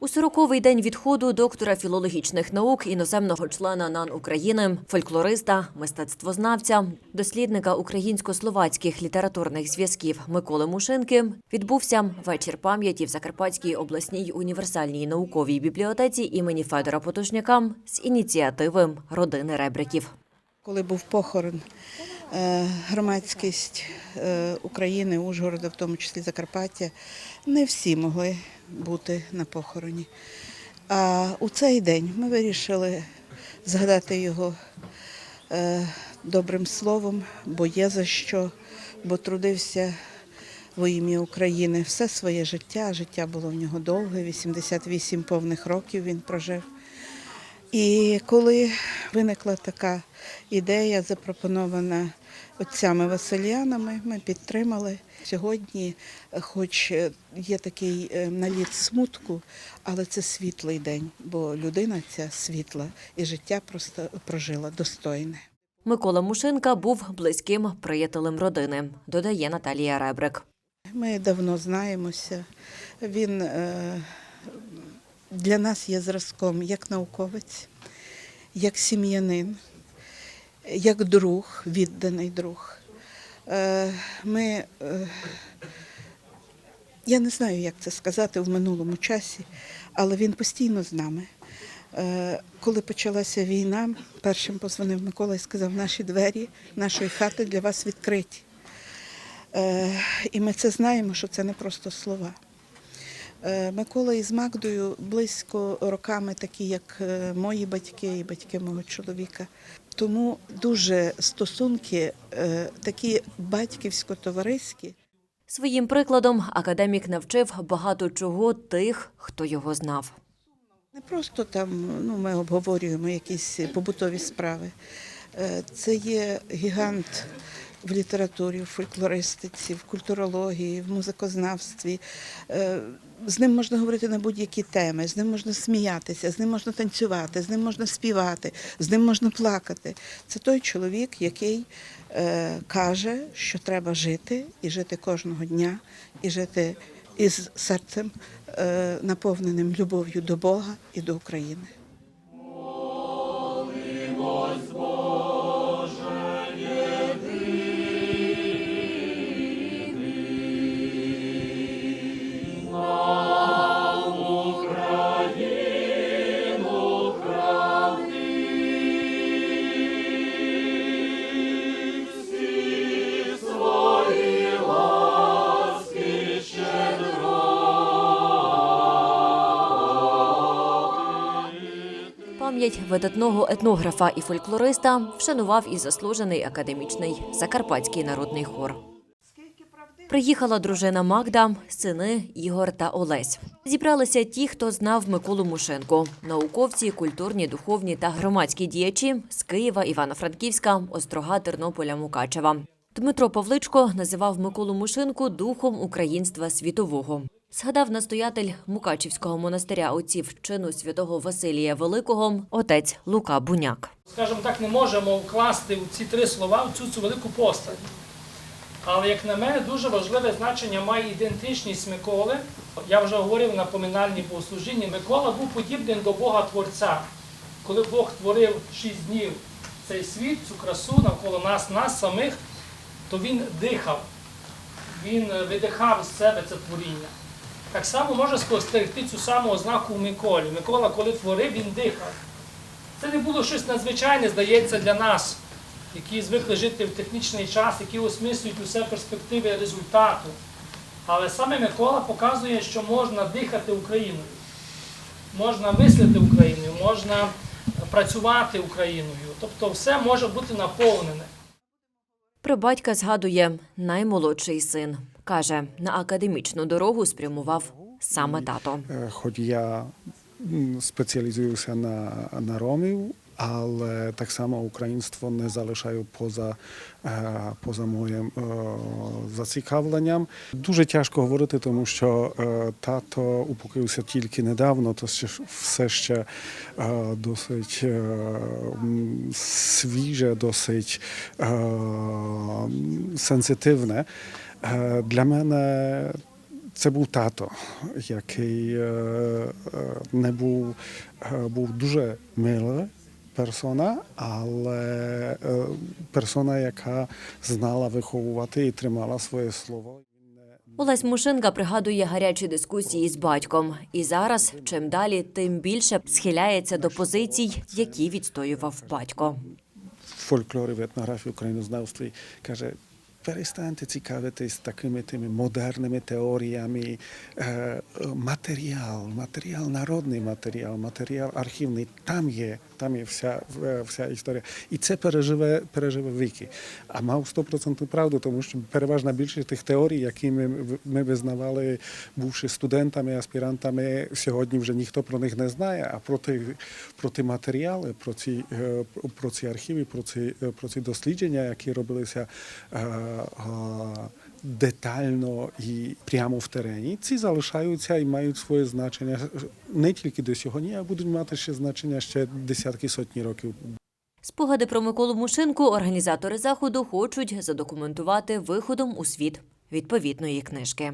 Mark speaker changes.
Speaker 1: У сороковий день відходу доктора філологічних наук, іноземного члена НАН України, фольклориста, мистецтвознавця, дослідника українсько-словацьких літературних зв'язків Миколи Мушинки відбувся вечір пам'яті в Закарпатській обласній універсальній науковій бібліотеці імені Федора Потушняка з ініціативи родини Ребриків.
Speaker 2: Коли був похорон, громадськість е, України, Ужгорода, в тому числі Закарпаття, не всі могли бути на похороні. А у цей день ми вирішили згадати його е, добрим словом, бо є за що, бо трудився во ім'я України все своє життя. Життя було в нього довге, 88 повних років він прожив. І коли виникла така ідея, запропонована отцями Василянами, ми підтримали. Сьогодні, хоч е, є такий е, наліт смутку, але це світлий день, бо людина ця світла і життя просто прожила достойне.
Speaker 1: Микола Мушинка був близьким приятелем родини, додає Наталія Ребрик.
Speaker 2: Ми давно знаємося. Він е, для нас є зразком як науковець, як сім'янин, як друг, відданий друг. Е, Ми, е, я не знаю, як це сказати в минулому часі, але він постійно з нами. Е, Коли почалася війна, першим позвонив Микола і сказав, наші двері нашої хати для вас відкриті. І ми це знаємо, що це не просто слова. Е, Микола із Магдою близько роками такі, як е, мої батьки і батьки мого чоловіка. Тому дуже стосунки е, такі батьківсько-товариські.
Speaker 1: Своїм прикладом академік навчив багато чого тих, хто його знав.
Speaker 2: Не просто там ну, ми обговорюємо якісь побутові справи. Це є гігант в літературі, в фольклористиці, в культурології, в музикознавстві. Е, З ним можна говорити на будь-які теми, з ним можна сміятися, з ним можна танцювати, з ним можна співати, з ним можна плакати. Це той чоловік, який е, каже, що треба жити і жити кожного дня, і жити із серцем е, наповненим любов'ю до Бога і до України.
Speaker 1: Пам'ять видатного етнографа і фольклориста вшанував і заслужений академічний Закарпатський народний хор. Приїхала дружина Магда, сини Ігор та Олесь. Зібралися ті, хто знав Миколу Мушенко, науковці, культурні, духовні та громадські діячі з Києва, Івано-Франківська, Острога, Тернополя, Мукачева. Дмитро Павличко називав Миколу Мушинку духом українства світового. Згадав настоятель Мукачівського монастиря отців чину святого Василія Великого, отець Лука Буняк.
Speaker 3: скажімо так, не можемо вкласти в ці три слова в цю, цю велику постать. Але, як на мене, дуже важливе значення має ідентичність Миколи. Я вже говорив на поминальній богослужінні. Микола був подібний до Бога Творця. Коли Бог творив шість днів цей світ, цю красу навколо нас, нас самих, то він дихав, він видихав з себе це творіння. Так само може спостерегти цю саму ознаку у Миколі. Микола, коли творив, він дихав. Це не було щось надзвичайне, здається, для нас, які звикли жити в технічний час, які осмислюють усе перспективи результату. Але саме Микола показує, що можна дихати Україною, можна мислити Україною, можна працювати Україною. Тобто все може бути наповнене.
Speaker 1: Про батька згадує наймолодший син. Каже, на академічну дорогу спрямував саме тато.
Speaker 4: Е, Хоч я спеціалізуюся на, на ромів, але так само українство не залишаю поза, е, поза моїм е, зацікавленням. Дуже тяжко говорити, тому що е, тато упокоївся тільки недавно, то все ще е, досить е, свіже, досить сенситивне. Для мене це був тато, який не був, був дуже мила персона, але е, персона, яка знала виховувати і тримала своє слово.
Speaker 1: Олесь Мушенка пригадує гарячі дискусії з батьком. І зараз, чим далі, тим більше схиляється до позицій, які відстоював батько.
Speaker 4: Фольклори в етнографії українознавстві каже. Перестаньте цікавитись такими тими модерними теоріями. Е, матеріал, матеріал, народний матеріал, матеріал архівний. Там є, там є вся, е, вся історія. І це переживе, переживе віки. А мав стопроцентну правду, тому що переважна більшість тих теорій, які ми, ми визнавали, бувши студентами, аспірантами, сьогодні вже ніхто про них не знає. А про ті, про ті матеріали, про ці, е, про ці архіви, про ці, про ці дослідження, які робилися детально і прямо в терені, ці залишаються і мають своє значення не тільки до сьогодні, а будуть мати ще значення ще десятки сотні років
Speaker 1: Спогади про Миколу Мушинку організатори заходу хочуть задокументувати виходом у світ відповідної книжки.